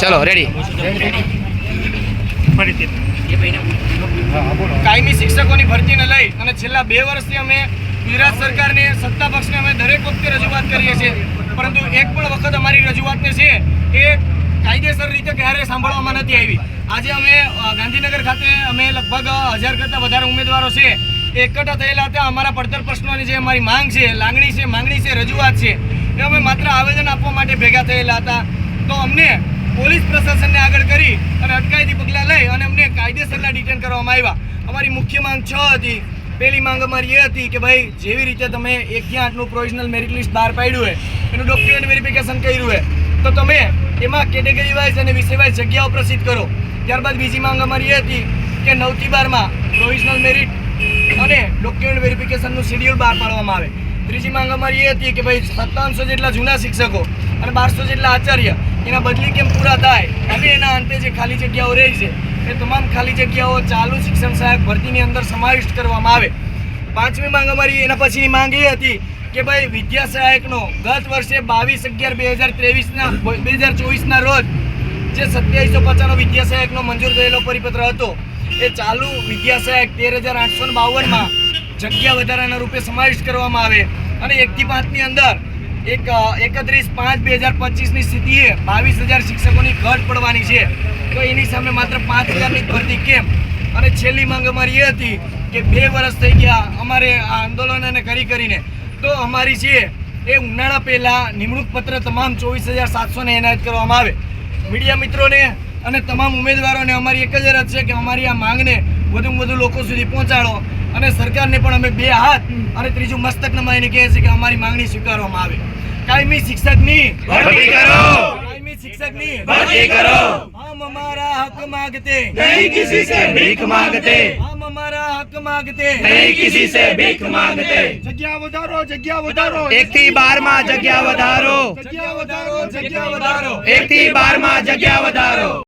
ચલો રેડી કાયમી શિક્ષકોની ભરતીને લઈ અને છેલ્લા બે વર્ષથી અમે ગુજરાત સરકારને, સત્તા પક્ષને અમે દરેક વખતે રજૂઆત કરીએ છીએ. પરંતુ એક પણ વખત અમારી રજૂઆતને છે, એ કાયદેસર રીતે ક્યારે સાંભળવામાં નથી આવી. આજે અમે ગાંધીનગર ખાતે અમે લગભગ હજાર કરતાં વધારે ઉમેદવારો છે. એકઠા થયેલા હતા. અમારા પડતર પ્રશ્નોની જે અમારી માંગ છે, લાગણી છે, માંગણી છે, રજૂઆત છે, એ અમે માત્ર આવેદન આપવા માટે ભેગા થયેલા હતા. તો અમને પોલીસ પ્રશાસનને આગળ કરી અને અટકાયતી પગલાં લઈ અને અમને કાયદેસરના ડિટેન કરવામાં આવ્યા. અમારી મુખ્ય માંગ છ હતી. પહેલી માંગ અમારી એ હતી કે ભાઈ, જેવી રીતે તમે એકથી આઠનું પ્રોવિઝનલ મેરિટ લિસ્ટ બહાર પાડ્યું હોય એનું ડોક્યુમેન્ટ વેરિફિકેશન કર્યું હોય તો તમે એમાં કેટેગરી વાઇઝ અને વિષય વાઇઝ જગ્યાઓ પ્રસિદ્ધ કરો. ત્યારબાદ બીજી માંગ અમારી એ હતી કે નવથી બારમાં પ્રોવિઝનલ મેરિટ અને ડોક્યુમેન્ટ વેરિફિકેશનનું શેડ્યુલ બહાર પાડવામાં આવે. ત્રીજી માંગ અમારી એ હતી કે ભાઈ, સત્તાવનસો જેટલા જૂના શિક્ષકો અને બારસો જેટલા આચાર્ય, એના બદલી કેમ પૂરા થાય. અને એના અંતે જે ખાલી જગ્યાઓ રહી છે, એ તમામ ખાલી જગ્યાઓ ચાલુ શિક્ષણ સહાયક ભરતીની અંદર સમાવિષ્ટ કરવામાં આવે. પાંચમી માંગ અમારી એના પછીની માંગ એ હતી કે ભાઈ વિદ્યા સહાયકનો ગત વર્ષે બાવીસ અગિયાર બે હજાર ત્રેવીસના બે હજાર ચોવીસના રોજ જે સત્યાવીસો પચાસનો વિદ્યા સહાયકનો મંજૂર થયેલો પરિપત્ર હતો, એ ચાલુ વિદ્યા સહાયક તેર હજાર આઠસો બાવનમાં જગ્યા વધારાના રૂપે સમાવિષ્ટ કરવામાં આવે. અને એકથી પાંચની અંદર એક એકત્રીસ પાંચ બે હજાર પચીસની સ્થિતિએ બાવીસ હજાર શિક્ષકોની ઘટ પડવાની છે. તો એની સામે માત્ર પાંચ હજારની ભરતી કેમ? અને છેલ્લી માંગ અમારી એ હતી કે બે વર્ષ થઈ ગયા અમારે આ આંદોલન અને કરી કરીને. તો અમારી છે એ ઉનાળા પહેલાં નિમણૂક પત્ર તમામ ચોવીસ હજાર સાતસોને એનાયત કરવામાં આવે. મીડિયા મિત્રોને અને તમામ ઉમેદવારોને અમારી એક જ અરજ છે કે અમારી આ માંગને વધુમાં વધુ લોકો સુધી પહોંચાડો. અને સરકારને પણ અમે બે હાથ અને ત્રીજું મસ્તક નમાઈને કહે છે કે અમારી માંગણી સ્વીકારવામાં આવે. કાયમી શિક્ષકની ભરતી કરો. કાયમી શિક્ષકની ભરતી કરો. હમ અમારા હક માંગતે. નહીં કિસી સે ભીખ માંગતે. હમ અમારા હક માંગતે. નહીં કિસી સે ભીખ માંગતે. જગ્યા વધારો જગ્યા વધારો. એક થી બારમાં જગ્યા વધારો. જગ્યા વધારો જગ્યા વધારો. એક થી બારમાં જગ્યા વધારો.